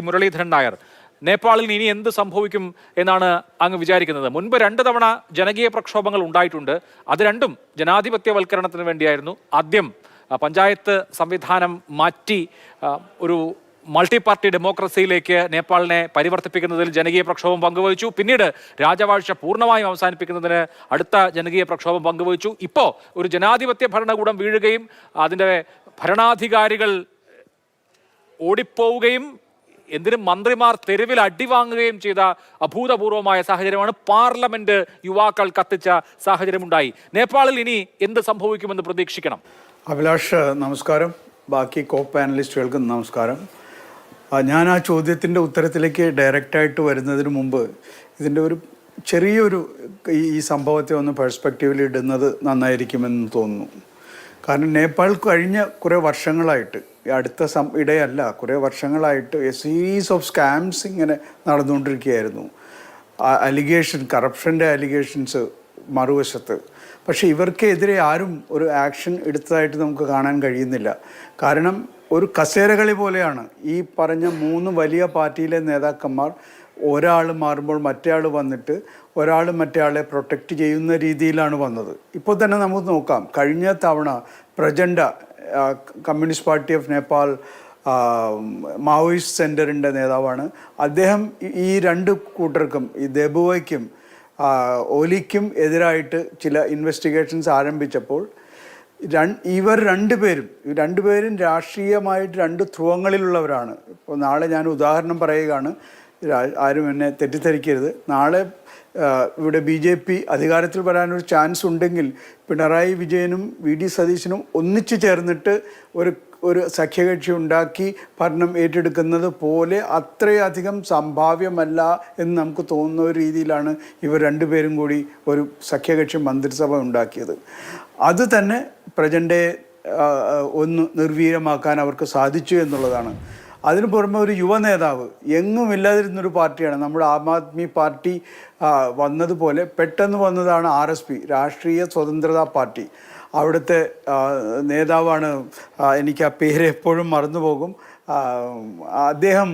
മുരളീധരൻ നായർ. നേപ്പാളിൽ ഇനി എന്ത് സംഭവിക്കും എന്നാണ് അങ്ങ് വിചാരിക്കുന്നത്. മുൻപ് രണ്ട് തവണ ജനകീയ പ്രക്ഷോഭങ്ങൾ ഉണ്ടായിട്ടുണ്ട്. അത് രണ്ടും ജനാധിപത്യവൽക്കരണത്തിന് വേണ്ടിയായിരുന്നു. ആദ്യം പഞ്ചായത്ത് സംവിധാനം മാറ്റി ഒരു മൾട്ടി പാർട്ടി ഡെമോക്രസിയിലേക്ക് നേപ്പാളിനെ പരിവർത്തിപ്പിക്കുന്നതിൽ ജനകീയ പ്രക്ഷോഭം പങ്കുവഹിച്ചു. പിന്നീട് രാജവാഴ്ച പൂർണമായും അവസാനിപ്പിക്കുന്നതിന് അടുത്ത ജനകീയ പ്രക്ഷോഭം പങ്കുവഹിച്ചു. ഇപ്പോൾ ഒരു ജനാധിപത്യ ഭരണകൂടം വീഴുകയും അതിന്റെ ഭരണാധികാരികൾ ഓടിപ്പോവുകയും എന്തിനും മന്ത്രിമാർ തെരുവിൽ അടിവാങ്ങുകയും ചെയ്ത അഭൂതപൂർവമായ സാഹചര്യമാണ് പാർലമെന്റ് യുവാക്കൾ കത്തിച്ച സാഹചര്യമുണ്ടായി. നേപ്പാളിൽ ഇനി എന്ത് സംഭവിക്കുമെന്ന് പ്രതീക്ഷിക്കണം. അഭിലാഷ് നമസ്കാരം. ബാക്കി കോ പാനലിസ്റ്റുകൾക്കും നമസ്കാരം ഞാൻ ആ ചോദ്യത്തിന്റെ ഉത്തരത്തിലേക്ക് ഡയറക്റ്റായിട്ട് വരുന്നതിന് മുമ്പ് ഇതിന്റെ ഒരു ചെറിയൊരു ഈ സംഭവത്തെ ഒന്ന് പെർസ്പെക്റ്റീവിൽ ഇടുന്നത് നന്നായിരിക്കുമെന്ന് തോന്നുന്നു. കാരണം നേപ്പാൾ കഴിഞ്ഞ കുറേ വർഷങ്ങളായിട്ട് അടുത്ത സം ഇടയല്ല കുറേ വർഷങ്ങളായിട്ട് എ സീരീസ് ഓഫ് സ്കാംസ് ഇങ്ങനെ നടന്നുകൊണ്ടിരിക്കുകയായിരുന്നു. അലിഗേഷൻ കറപ്ഷന്റെ അലിഗേഷൻസ് മറുവശത്ത്. പക്ഷേ ഇവർക്കെതിരെ ആരും ഒരു ആക്ഷൻ എടുത്തതായിട്ട് നമുക്ക് കാണാൻ കഴിയുന്നില്ല. കാരണം ഒരു കസേരകളി പോലെയാണ്. ഈ പറഞ്ഞ മൂന്ന് വലിയ പാർട്ടിയിലെ നേതാക്കന്മാർ ഒരാൾ മാറുമ്പോൾ മറ്റേയാൾ വന്നിട്ട് ഒരാൾ മറ്റേയാളെ പ്രൊട്ടക്റ്റ് ചെയ്യുന്ന രീതിയിലാണ് വന്നത്. ഇപ്പോൾ തന്നെ നമുക്ക് നോക്കാം. കഴിഞ്ഞ തവണ Prachanda communist party of Nepal Maoist സെന്ററിന്റെ നേതാവാണ്. അദ്ദേഹം ഈ- രണ്ട് കൂട്ടർക്കും ഈ ദബുവയ്ക്കും ഒലിക്കും എതിരായിട്ട് ചില ഇൻവെസ്റ്റിഗേഷൻസ് ആരംഭിച്ചപ്പോൾ ഇവർ രണ്ടുപേരും രണ്ടുപേരും രാഷ്ട്രീയമായിട്ട് രണ്ട് ധ്രുവങ്ങളിലുള്ളവരാണ്. ഇപ്പോൾ നാളെ ഞാൻ ഉദാഹരണം പറയുകയാണ്. ആരും എന്നെ തെറ്റിദ്ധരിക്കരുത്. നാളെ ഇവിടെ ബി ജെ പി അധികാരത്തിൽ വരാനൊരു ചാൻസ് ഉണ്ടെങ്കിൽ പിണറായി വിജയനും വി ഡി സതീശനും ഒന്നിച്ചു ചേർന്നിട്ട് ഒരു ഒരു സഖ്യകക്ഷി ഉണ്ടാക്കി ഭരണം ഏറ്റെടുക്കുന്നത് പോലെ അത്രയധികം സംഭാവ്യമല്ല എന്ന് നമുക്ക് തോന്നുന്ന ഒരു രീതിയിലാണ് ഇവർ രണ്ടുപേരും കൂടി ഒരു സഖ്യകക്ഷി മന്ത്രിസഭ ഉണ്ടാക്കിയത്. അത് തന്നെ ആ, ഒന്ന് നിർവീര്യമാക്കാൻ അവർക്ക് സാധിച്ചു എന്നുള്ളതാണ്. അതിനു പുറമെ ഒരു യുവ നേതാവ് എങ്ങും ഇല്ലാതിരുന്നൊരു പാർട്ടിയാണ്. നമ്മുടെ ആം ആദ്മി പാർട്ടി വന്നതുപോലെ പെട്ടെന്ന് വന്നതാണ് ആർ എസ് പി രാഷ്ട്രീയ സ്വതന്ത്രതാ പാർട്ടി. അവിടുത്തെ നേതാവാണ് എനിക്ക് ആ പേര് എപ്പോഴും മറന്നുപോകും. പോകും അദ്ദേഹം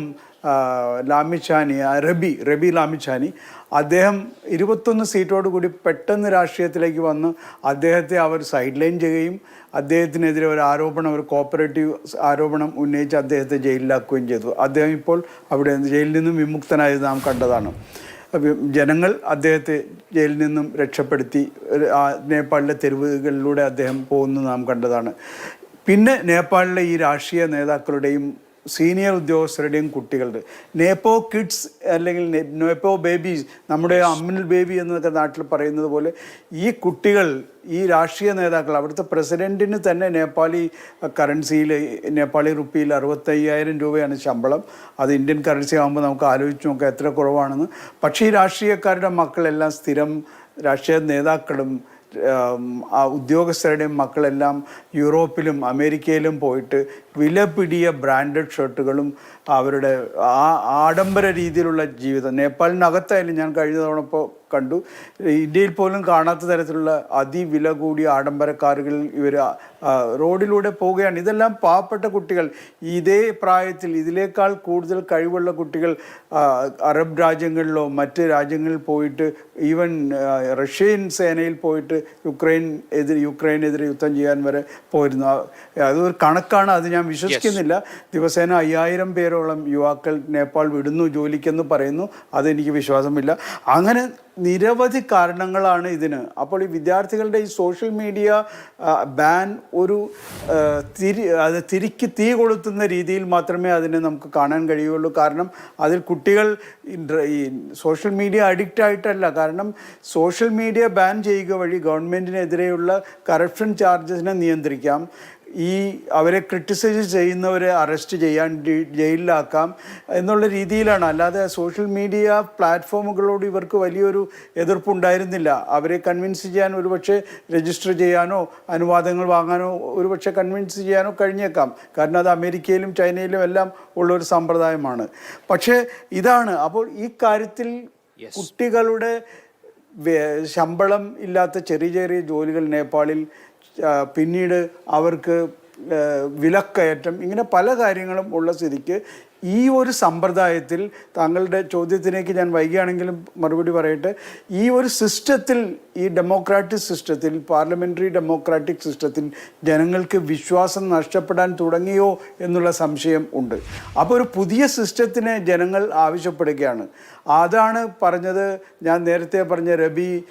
ലാമിച്ചാനി റബി റബി ലാമിച്ചാനി. അദ്ദേഹം ഇരുപത്തൊന്ന് സീറ്റോട് കൂടി പെട്ടെന്ന് രാഷ്ട്രീയത്തിലേക്ക് വന്ന് അദ്ദേഹത്തെ അവർ സൈഡ് ലൈൻ ചെയ്യുകയും അദ്ദേഹത്തിനെതിരെ ഒരു ആരോപണം ഒരു കോപ്പറേറ്റീവ് ആരോപണം ഉന്നയിച്ച് അദ്ദേഹത്തെ ജയിലിലാക്കുകയും ചെയ്തു. അദ്ദേഹം ഇപ്പോൾ അവിടെ ജയിലിൽ നിന്നും വിമുക്തനായത് നാം കണ്ടതാണ്. ജനങ്ങൾ അദ്ദേഹത്തെ ജയിലിൽ നിന്നും രക്ഷപ്പെടുത്തി നേപ്പാളിലെ തെരുവുകളിലൂടെ അദ്ദേഹം പോകുന്നത് നാം കണ്ടതാണ്. പിന്നെ നേപ്പാളിലെ ഈ രാഷ്ട്രീയ നേതാക്കളുടെയും സീനിയർ ഉദ്യോഗസ്ഥരുടെയും കുട്ടികളുടെ. നേപ്പോ കിഡ്സ് അല്ലെങ്കിൽ നേപ്പോ ബേബീസ് നമ്മുടെ അമ്മിൽ ബേബി എന്നൊക്കെ നാട്ടിൽ പറയുന്നത് പോലെ ഈ കുട്ടികൾ ഈ രാഷ്ട്രീയ നേതാക്കൾ അവിടുത്തെ പ്രസിഡന്റിന് തന്നെ നേപ്പാളി കറൻസിയിൽ നേപ്പാളി റുപ്പിയിൽ അറുപത്തയ്യായിരം രൂപയാണ് ശമ്പളം. അത് ഇന്ത്യൻ കറൻസി ആകുമ്പോൾ നമുക്ക് ആലോചിച്ച് നോക്കാം എത്ര കുറവാണെന്ന്. പക്ഷേ ഈ രാഷ്ട്രീയക്കാരുടെ മക്കളെല്ലാം സ്ഥിരം രാഷ്ട്രീയ നേതാക്കളും ആ ഉദ്യോഗസ്ഥരുടെയും മക്കളെല്ലാം യൂറോപ്പിലും അമേരിക്കയിലും പോയിട്ട് വിലപിടിയ ബ്രാൻഡഡ് ഷർട്ടുകളും അവരുടെ ആ ആഡംബര രീതിയിലുള്ള ജീവിതം. നേപ്പാളിനകത്തായാലും ഞാൻ കഴിഞ്ഞ തവണ ഇപ്പോൾ കണ്ടു. ഇന്ത്യയിൽ പോലും കാണാത്ത തരത്തിലുള്ള അതിവില കൂടിയ ആഡംബര കാറുകൾ ഇവർ റോഡിലൂടെ പോവുകയാണ്. ഇതെല്ലാം പാവപ്പെട്ട കുട്ടികൾ. ഇതേ പ്രായത്തിൽ ഇതിലേക്കാൾ കൂടുതൽ കഴിവുള്ള കുട്ടികൾ അറബ് രാജ്യങ്ങളിലോ മറ്റ് രാജ്യങ്ങളിൽ പോയിട്ട് ഈവൻ റഷ്യൻ സേനയിൽ പോയിട്ട് യുക്രൈൻ എതിരെ യുക്രൈനെതിരെ യുദ്ധം ചെയ്യാൻ വരെ പോയിരുന്നു. അതൊരു കണക്കാണ് അത് ഞാൻ വിശ്വസിക്കുന്നില്ല. ദിവസേന അയ്യായിരം പേരോളം യുവാക്കൾ നേപ്പാൾ വിടുന്നു ജോലിക്കെന്ന് പറയുന്നു. അതെനിക്ക് വിശ്വാസമില്ല. അങ്ങനെ നിരവധി കാരണങ്ങളാണ് ഇതിന്. അപ്പോൾ ഈ വിദ്യാർത്ഥികളുടെ ഈ സോഷ്യൽ മീഡിയ ബാൻ ഒരു തിരി അത് തിരിക്ക് തീ കൊളുത്തുന്ന രീതിയിൽ മാത്രമേ അതിനെ നമുക്ക് കാണാൻ കഴിയുള്ളൂ കാരണം അതിൽ കുട്ടികൾ ഈ സോഷ്യൽ മീഡിയ അഡിക്റ്റ് ആയിട്ടല്ല. കാരണം സോഷ്യൽ മീഡിയ ബാൻ ചെയ്യുക വഴി ഗവൺമെന്റിനെതിരെയുള്ള കറപ്ഷൻ ചാർജസിനെ നിയന്ത്രിക്കാം. ഈ അവരെ ക്രിട്ടിസൈസ് ചെയ്യുന്നവരെ അറസ്റ്റ് ചെയ്യാൻ ജയിലിലാക്കാം എന്നുള്ള രീതിയിലാണ്. അല്ലാതെ സോഷ്യൽ മീഡിയ പ്ലാറ്റ്ഫോമുകളോട് ഇവർക്ക് വലിയൊരു എതിർപ്പുണ്ടായിരുന്നില്ല. അവരെ കൺവിൻസ് ചെയ്യാൻ ഒരുപക്ഷെ രജിസ്റ്റർ ചെയ്യാനോ അനുവാദങ്ങൾ വാങ്ങാനോ ഒരുപക്ഷെ കൺവിൻസ് ചെയ്യാനോ കഴിഞ്ഞേക്കാം. കാരണം അത് അമേരിക്കയിലും ചൈനയിലും എല്ലാം ഉള്ളൊരു സമ്പ്രദായമാണ്. പക്ഷേ ഇതാണ്. അപ്പോൾ ഈ കാര്യത്തിൽ കുട്ടികളുടെ ശമ്പളം ഇല്ലാത്ത ചെറിയ ചെറിയ ജോലികൾ നേപ്പാളിൽ പിന്നീട് അവർക്ക് വിലക്കയറ്റം ഇങ്ങനെ പല കാര്യങ്ങളും ഉള്ള സ്ഥിതിക്ക് ഈ ഒരു സമ്പ്രദായത്തിൽ താങ്കളുടെ ചോദ്യത്തിലേക്ക് ഞാൻ വൈകിയാണെങ്കിലും മറുപടി പറയട്ടെ. ഈ ഒരു സിസ്റ്റത്തിൽ ഈ ഡെമോക്രാറ്റിക് സിസ്റ്റത്തിൽ പാർലമെന്ററി ഡെമോക്രാറ്റിക് സിസ്റ്റത്തിൽ ജനങ്ങൾക്ക് വിശ്വാസം നഷ്ടപ്പെടാൻ തുടങ്ങിയോ എന്നുള്ള സംശയം ഉണ്ട്. അപ്പോൾ ഒരു പുതിയ സിസ്റ്റത്തിന് ജനങ്ങൾ ആവശ്യപ്പെടുകയാണ്. അതാണ് പറഞ്ഞത് ഞാൻ നേരത്തെ പറഞ്ഞ രബി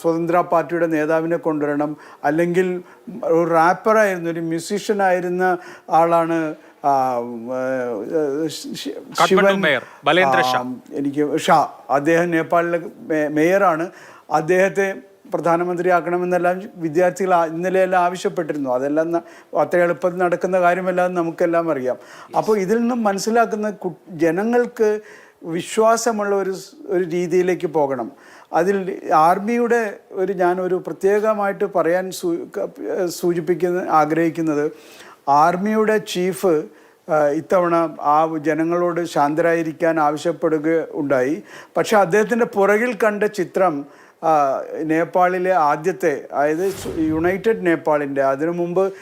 സ്വതന്ത്ര പാർട്ടിയുടെ നേതാവിനെ കൊണ്ടുവരണം. അല്ലെങ്കിൽ ഒരു റാപ്പറായിരുന്നു ഒരു മ്യൂസീഷ്യനായിരുന്ന ആളാണ് ആ, ഏ, ശി- കാഠ്മണ്ഡു മേയർ, ബലേന്ദ്ര ഷാ. എനിക്ക് ഷാ അദ്ദേഹം നേപ്പാളിലെ മേയറാണ്. അദ്ദേഹത്തെ പ്രധാനമന്ത്രിയാക്കണമെന്നെല്ലാം വിദ്യാർത്ഥികൾ ഇന്നലെയെല്ലാം ആവശ്യപ്പെട്ടിരുന്നു. അതെല്ലാം അത്ര എളുപ്പത്തിൽ നടക്കുന്ന കാര്യമെല്ലാം എന്ന് നമുക്കെല്ലാം അറിയാം. അപ്പോൾ ഇതിൽ നിന്നും മനസ്സിലാക്കുന്ന ജനങ്ങൾക്ക് വിശ്വാസമുള്ള ഒരു ഒരു രീതിയിലേക്ക് പോകണം. അതിൽ ആർമിയുടെ ഒരു ഞാനൊരു പ്രത്യേകമായിട്ട് പറയാൻ സൂ- സൂചിപ്പിക്കുന്ന ആഗ്രഹിക്കുന്നത് ആർമിയുടെ ചീഫ് ഇത്തവണ ആ ജനങ്ങളോട് ശാന്തരായിരിക്കാൻ ആവശ്യപ്പെടുക ഉണ്ടായി. പക്ഷെ അദ്ദേഹത്തിന്റെ പുറകിൽ കണ്ട ചിത്രം നേപ്പാളിലെ ആദ്യത്തെ അതായത് യുണൈറ്റഡ് നേപ്പാളിന്റെ അതിനു മുമ്പ്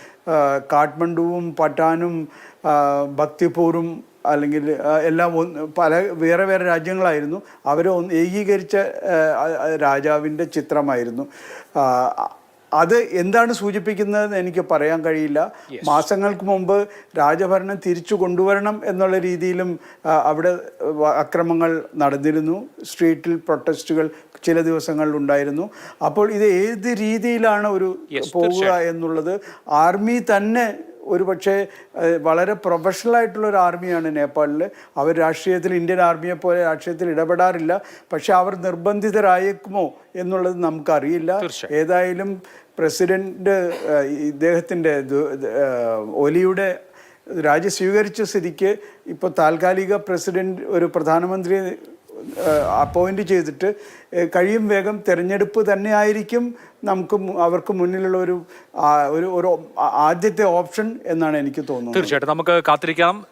കാഠ്മണ്ഡുവും പട്ടാനും ഭക്തിപൂറും അല്ലെങ്കിൽ എല്ലാം പല വേറെ വേറെ രാജ്യങ്ങളായിരുന്നു. അവരെ ഒന്ന് ഏകീകരിച്ച രാജാവിന്റെ ചിത്രമായിരുന്നു. അത് എന്താണ് സൂചിപ്പിക്കുന്നതെന്ന് എനിക്ക് പറയാൻ കഴിയില്ല. മാസങ്ങൾക്ക് മുമ്പ് രാജഭരണം തിരിച്ചു കൊണ്ടുവരണം എന്നുള്ള രീതിയിലും അവിടെ അക്രമങ്ങൾ നടന്നിരുന്നു. സ്ട്രീറ്റിൽ പ്രൊട്ടസ്റ്റുകൾ ചില ദിവസങ്ങളിൽ ഉണ്ടായിരുന്നു. അപ്പോൾ ഇത് ഏത് രീതിയിലാണ് ഒരു പോവുക എന്നുള്ളത് ആർമി തന്നെ ഒരു പക്ഷേ വളരെ പ്രൊഫഷണൽ ആയിട്ടുള്ള ഒരു ആർമിയാണ് നേപ്പാളിൽ അവർ രാഷ്ട്രീയത്തിൽ ഇന്ത്യൻ ആർമിയെ പോലെ രാഷ്ട്രീയത്തിൽ ഇടപെടാറില്ല. പക്ഷേ അവർ നിർബന്ധിതരായേക്കുമോ എന്നുള്ളത് നമുക്കറിയില്ല. ഏതായാലും പ്രസിഡന്റ് ഇദ്ദേഹത്തിന്റെ ഒലിയുടെ രാജ്യം സ്വീകരിച്ച സ്ഥിതിക്ക് ഇപ്പോൾ താൽക്കാലിക പ്രസിഡന്റ് ഒരു പ്രധാനമന്ത്രി അപ്പോയിന്റ് ചെയ്തിട്ട് കഴിയും വേഗം തിരഞ്ഞെടുപ്പ് തന്നെ ആയിരിക്കും നമുക്ക് അവർക്ക് മുന്നിലുള്ള ഒരു ഒരു ആദ്യത്തെ ഓപ്ഷൻ എന്നാണ് എനിക്ക് തോന്നുന്നത്. തീർച്ചയായിട്ടും. നമുക്ക് കാത്തിരിക്കാം.